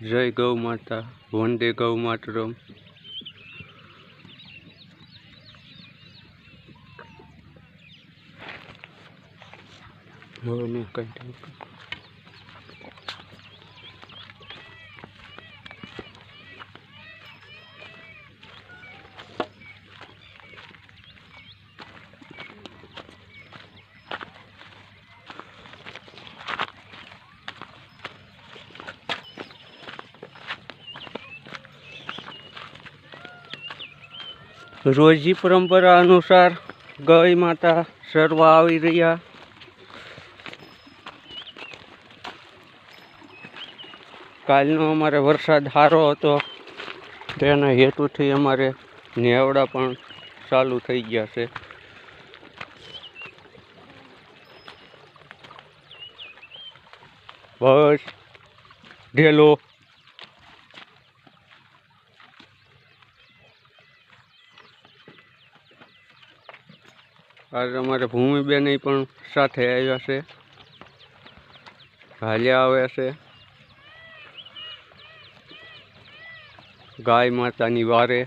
જય ગૌ માતા વંદે ગૌ માતરમ. હવે કંઈ રોજી પરંપરા અનુસાર ગઈ માતા સરવા આવી રહ્યા. કાલનો અમારે વરસાદ સારો હતો, તેના હેતુથી અમારે નેવડા પણ ચાલુ થઈ ગયા છે. બસ, ઢેલો આજે અમારે ભૂમિબેન પણ સાથે આવ્યા છે. હાલ્યા આવ્યા છે. ગાય માતાની વારે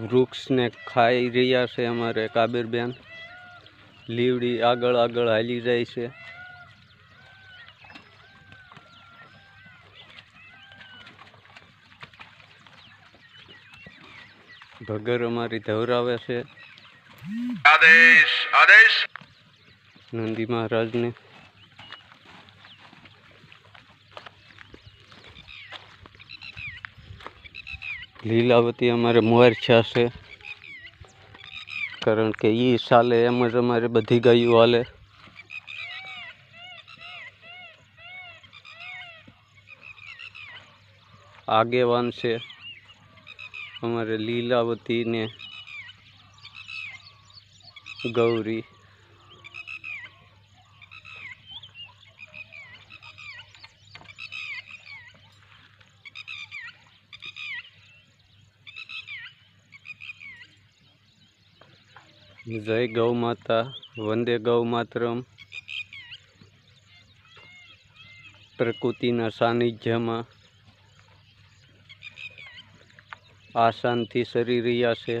વૃક્ષને ખાઈ રહ્યા છે અમારે કાબેરબેન. લીવડી આગળ આગળ હાલી જાય છે. ભગર અમારી ધવરાવે છે. આદેશ આદેશ. નંદી મહારાજને. લીલાવતી અમારે મોરછા છે કારણ કે એ સાલે એમ જ અમારે બધી ગાયો હાલે. આગેવાન છે અમારે લીલાવતી ને ગૌરી. જય ગૌ માતા વંદે ગૌ માતરમ. પ્રકૃતિના સાનિધ્યમાં આસાનથી શરીર રહ્યા છે.